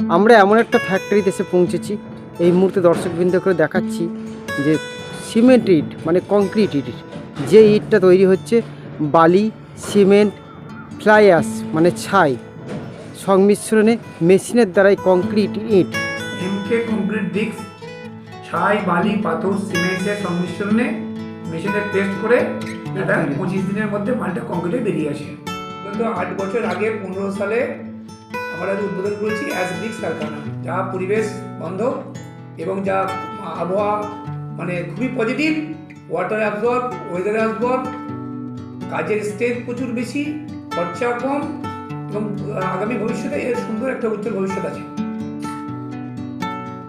আমরা এমন একটা ফ্যাক্টরিতে এসে পৌঁছেছি। এই মুহূর্তে দর্শকবৃন্দ করে দেখাচ্ছি যে সিমেন্ট ইট মানে কংক্রিট ইট যে ইটটা তৈরি হচ্ছে, বালি সিমেন্ট ফ্লাই অ্যাশ মানে ছাই, সংমিশ্রণে মেশিনের দ্বারাই কংক্রিট ইট। কংক্রিট ব্রিক্স ছাই, বালি, পাথর সিমেন্টের সংমিশ্রণে মেশিনে টেস্ট করে এটা পঁচিশ দিনের মধ্যে মালটা কংক্রিটে বেরিয়ে আসে। আট বছর আগে, পনেরো সালে আমরা যে উদ্বোধন করেছি অ্যাজ ব্রিক্স কারখানা যা পরিবেশ বান্ধব এবং যা আবহাওয়া মানে খুবই positive water absorb weather absorb কাজের স্টেজ প্রচুর বেশি খরচা কম এবং আগামী ভবিষ্যতে এর সুন্দর একটা উজ্জ্বল ভবিষ্যৎ আছে।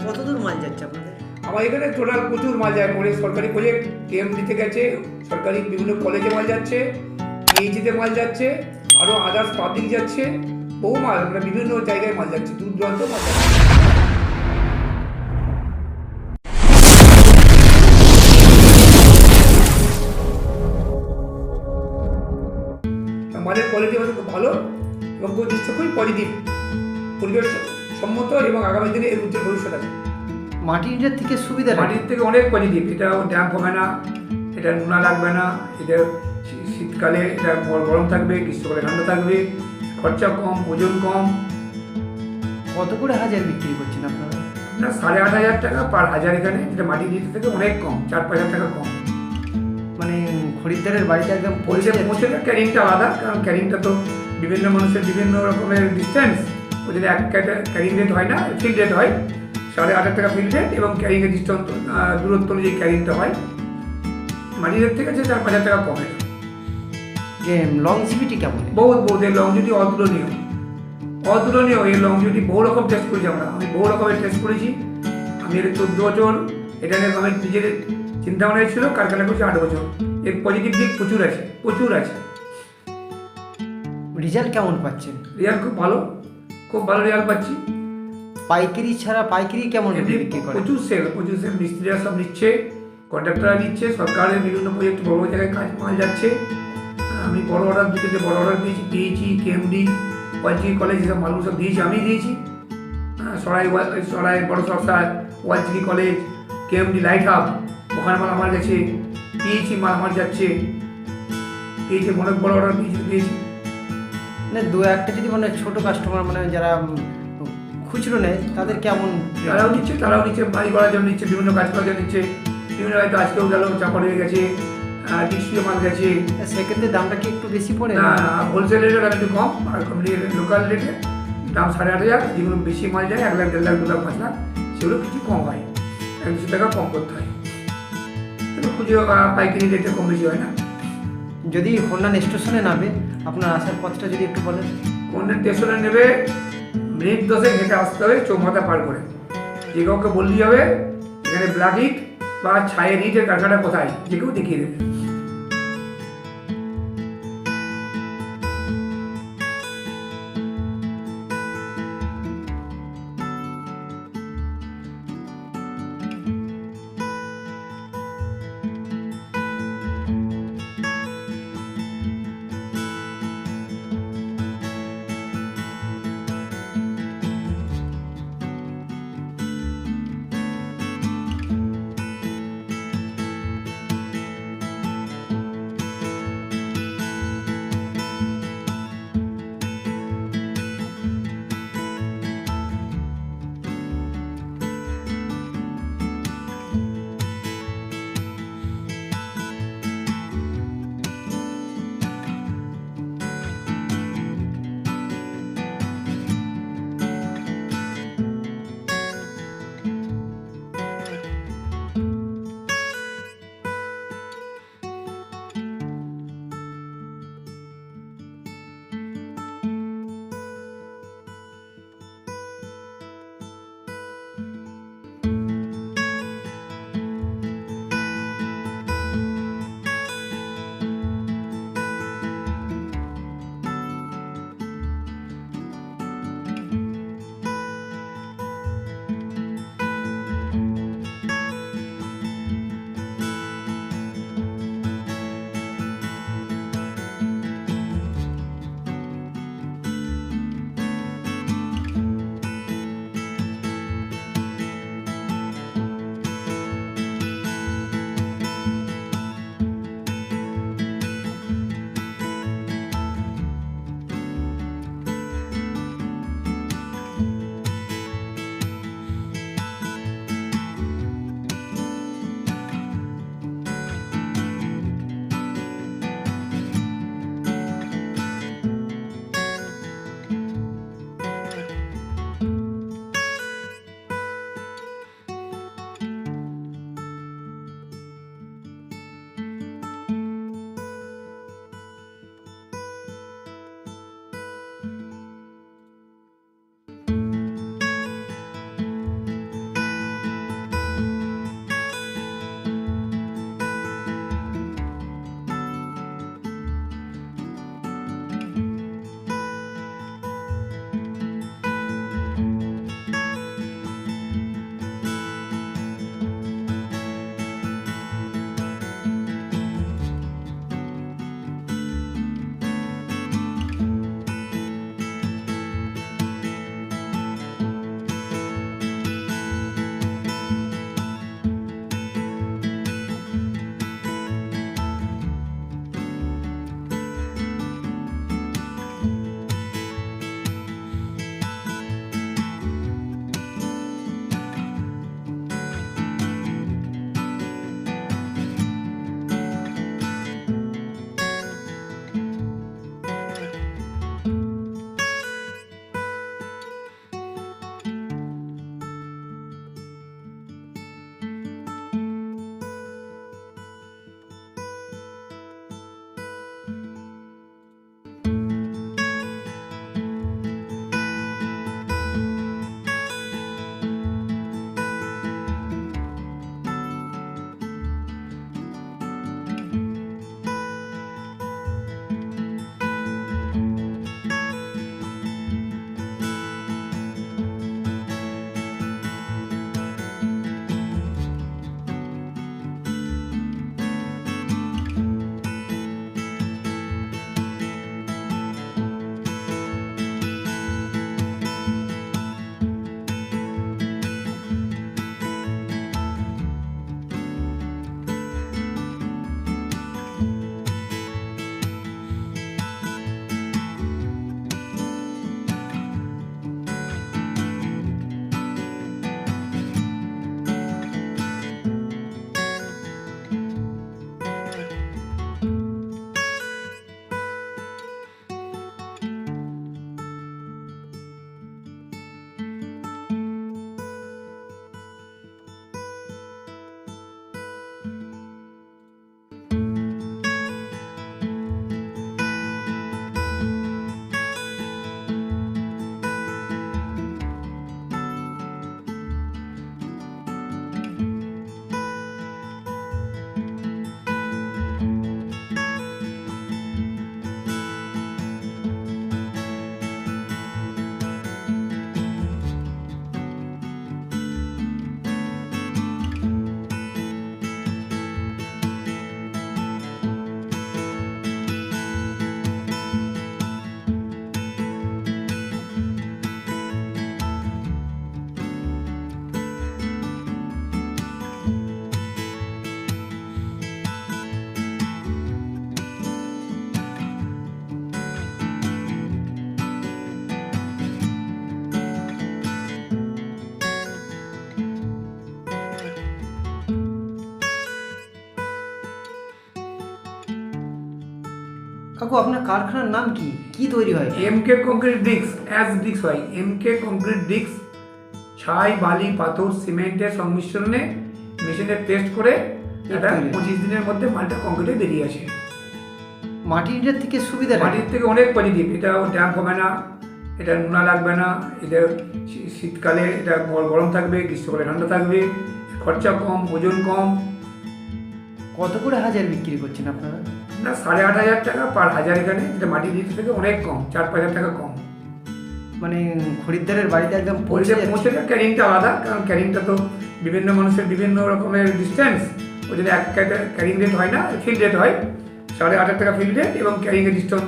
কতদূর মাল যাচ্ছে আপনাদের? আমার এখানে টোটাল প্রচুর মাল যায়। পরে সরকারি প্রজেক্ট কেএমডিতে গেছে সরকারি বিভিন্ন কলেজে মাল যাচ্ছে পিএইচিতে মাল যাচ্ছে আরও আদার্স পাবলিক যাচ্ছে। বহু মাল মানে বিভিন্ন জায়গায় মাল যাচ্ছে দূর দূরান্ত মাল যাচ্ছে মালের কোয়ালিটি আমাদের খুব ভালো এবং দৃষ্টি খুবই পজিটিভ পরিবেশ সম্মত এবং আগামী দিনে এর উজ্জ্বল ভবিষ্যৎ আছে। মাটির থেকে সুবিধা মাটির থেকে অনেক পজিটিভ এটা ড্যাম হবে না এটা নোনা লাগবে না এটা শীতকালে এটা গরম থাকবে গ্রীষ্মকালে ঠান্ডা থাকবে। খরচা কম ওজন কম। কত করে হাজার বিক্রি করছেন আপনারা? না সাড়ে আট হাজার টাকা পার হাজার এখানে যেটা মাটির ইট থেকে অনেক কম চার পাঁচ হাজার টাকা কম। মানে খরিদ্দারের বাড়িতে একদম পৌঁছে পৌঁছে ক্যারিংটা আলাদা কারণ ক্যারিংটা তো বিভিন্ন মানুষের বিভিন্ন রকমের ডিস্টেন্স ওই জন্য এক ক্যারিং রেট হয় না ফিল্ড রেট হয় সাড়ে আট টাকা ফিল্ড রেট এবং ক্যারিংয়ের ডিস্টেন্স দূরত্ব অনুযায়ী ক্যারিংটা হয়। মাটির রেট থেকে আছে চার পাঁচ হাজার টাকা কমে। যে লংজিভিটি কেমন? বহুত বহুত এই লংজিটি অতুলনীয়। অতুলনীয় এই লংজিটি বহু রকম টেস্ট করেছি আমরা। আমি বহু রকমের টেস্ট করেছি। আমি এর চোদ্দ বছর এটা নিয়ে আমার নিজের চিন্তা ভাবনা ছিল কারখানা করেছি আট বছর। এর পজিটিভ দিক প্রচুর আছে প্রচুর আছে। রেজাল্ট কেমন পাচ্ছেন? রেজাল্ট খুব ভালো খুব ভালো রেজাল্ট পাচ্ছি। পাইকারি ছাড়া পাইকারি কেমন প্রচুর সেল প্রচুর সেল মিস্ত্রিরা সব নিচ্ছে কন্ট্রাক্টররা নিচ্ছে সরকারের বিভিন্ন প্রজেক্ট বড় বড় জায়গায় কাজ মাল যাচ্ছে। আমি বড় অর্ডার দু তিনটে বড় অর্ডার দিয়েছি পেয়েছি কেএমডি ওয়াইজি কলেজ এসব মালগুলো সব দিয়েছি আমি দিয়েছি। হ্যাঁ, সরাই সরাই বড় সরকার ওয়ালচিকি কলেজ কেএমডি লাইট হাব ওখানে মাল আমার গেছে পেয়েছি মাল আমার যাচ্ছে। পেয়েছি অনেক বড় অর্ডার দিয়েছি পেয়েছি মানে দু একটা যদি মানে ছোট কাস্টমার মানে যারা খুচরো নেয় তাদের কেমন তারাও নিচ্ছে তারাও নিচ্ছে বাড়ি করার জন্য নিচ্ছে বিভিন্ন কাজ করার জন্য নিচ্ছে। বিভিন্ন হয়তো আজকেও গেল চাপড় হয়ে গেছে। ডিস্ট্রিক্ট মাল গেছে সেক্ষেত্রে দামটা কি একটু বেশি পড়ে? না হোলসেল রেটের দাম একটু কম আর লোকাল রেটে দাম সাড়ে আট হাজার যেগুলো বেশি মাল যায় এক লাখ দেড় লাখ দু লাখ পাঁচ লাখ সেগুলো কিছু কম হয়। এক দুশো টাকা কম করতে হয়। খুচরো পাইকারি রেটে কম বেশি হয় না। যদি হোন্ডান স্টেশনে নামে আপনার আসার পথটা যদি একটু বলেন। কোন স্টেশনে নেবে মিনিট দশে হেঁটে আসতে হবে চৌমাথা পার করে। যে কাউকে বললেই হবে এখানে ব্ল্যাক ইট বা ছায়ের ইটের কারখানা কোথায়? যে কেউ দেখিয়ে দেবে। কাকু আপনার কারখানার নাম কি? কি তৈরি হয়? M K concrete bricks as bricks হয়। এম কে কংক্রিট ব্রিক্স ছাই বালি পাথর সিমেন্টের সংমিশ্রণে মেশিনে টেস্ট করে এটা পঁচিশ দিনের মধ্যে মালটা কংক্রিটে বেরিয়ে আসে। মাটির থেকে সুবিধা মাটির থেকে অনেক পজিটিভ এটা ড্যাম্প হবে না এটা নোনা লাগবে না এটা শীতকালে এটা গর- গরম থাকবে গ্রীষ্মকালে ঠান্ডা থাকবে খরচা কম ওজন কম কত করে হাজার বিক্রি করছেন আপনারা? না সাড়ে আট হাজার টাকা পার হাজার এখানে এটা মাটির দিক থেকে অনেক কম চার পাঁচ হাজার টাকা কম। মানে খরিদ্দারের বাড়িতে একদম পৌঁছে পৌঁছে ক্যারিংটা আলাদা কারণ ক্যারিংটা তো বিভিন্ন মানুষের বিভিন্ন রকমের ডিস্টেন্স ওই জন্য এক ক্যারিং রেট হয় না ফিল্ড রেট হয় সাড়ে আট হাজার টাকা ফিল্ড রেট এবং ক্যারিংয়ের ডিস্টেন্স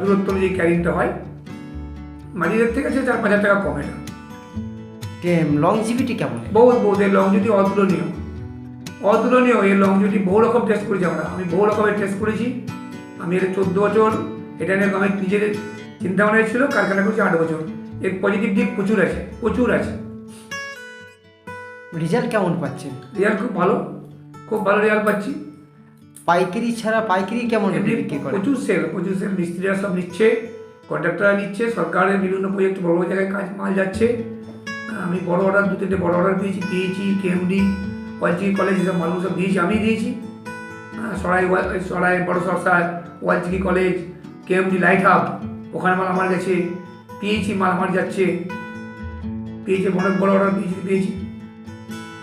দূরত্ব অনুযায়ী ক্যারিংটা হয়। মাটিদের থেকে আছে চার পাঁচ হাজার টাকা কম এটা। লংজিভিটি কেমন? বহুত বহুত লং জুটি অতুলনীয়। অতুলনীয় এই লং জুটি বহু রকম টেস্ট করেছি আমরা। আমি বহু রকমের টেস্ট করেছি। আমি এটা চোদ্দ বছর এটা নিয়ে আমি নিজের চিন্তা ভাবনা ছিল কারখানা করছি আট বছর। এর পজিটিভ দিক প্রচুর আছে প্রচুর আছে। রেজাল্ট কেমন পাচ্ছেন? রেজাল্ট খুব ভালো খুব ভালো রেজাল্ট পাচ্ছি। পাইকারি ছাড়া পাইকারি কেমন প্রচুর সেল প্রচুর সেল মিস্ত্রিরা সব নিচ্ছে কন্ট্রাক্টররা নিচ্ছে সরকারের বিভিন্ন প্রজেক্ট বড় বড় জায়গায় কাজ মাল যাচ্ছে। আমি বড় অর্ডার দু তিনটে বড় অর্ডার দিয়েছি দিয়েছি কেএমডি ওয়ালচিকি কলেজ এসব মালগুলো সব দিয়েছি আমি দিয়েছি। আহ, সরাই সরাই বড় সরসার ওয়ালচিকি কলেজ কেএমডি লাইট হাব ওখানে মাল আমার গেছে পেয়েছি মাল আমার যাচ্ছে। পেয়েছি অনেক বড় অর্ডার দিয়েছি পেয়েছি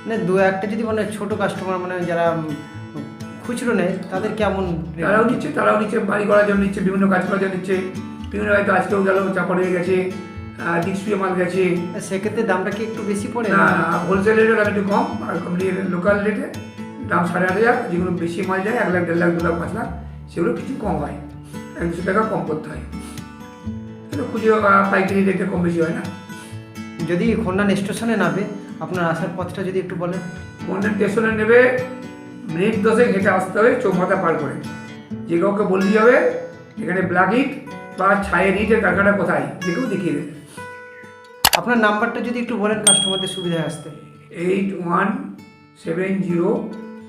মানে দু একটা যদি মানে ছোট কাস্টমার মানে যারা খুচরো নেয় তাদের কেমন? তারাও নিচ্ছে তারাও নিচ্ছে বাড়ি করার জন্য নিচ্ছে বিভিন্ন কাজ করার জন্য নিচ্ছে। বিভিন্ন হয়তো আজকেও গেল চাপড় হয়ে গেছে। ডিক্সুয়ে মাল গেছে সেক্ষেত্রে দামটা কি একটু বেশি পড়ে? না হোলসেল রেটের দাম একটু কম আর লোকাল রেটে দাম সাড়ে আট হাজার যেগুলো বেশি মাল যায় এক লাখ দেড় লাখ দু লাখ পাঁচ লাখ সেগুলো কিছু কম হয়। এক দুশো টাকা কম করতে হয়। আহ, পাইকারি রেটে কম বেশি হয় না। যদি খন্ডান স্টেশনে নামে আপনার আসার পথটা যদি একটু বলেন। কোনটা স্টেশনে নেবে মিনিট দশেক হেঁটে আসতে হবে চৌমাথা পার করে। যে কাউকে বললেই হবে এখানে ব্ল্যাক ইট বা ছায়ের ইটের কারখানা কোথায় যে কেউ দেখিয়ে দেবে। আপনার নাম্বারটা যদি একটু বলেন কাস্টমারদের সুবিধায় আসতে। Eight one seven zero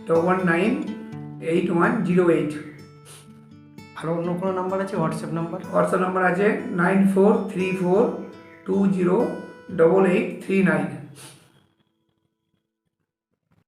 double nine eight one zero eight. আর অন্য কোনো নাম্বার আছে? WhatsApp number? হোয়াটসঅ্যাপ নাম্বার আছে nine four three four two zero double eight three nine.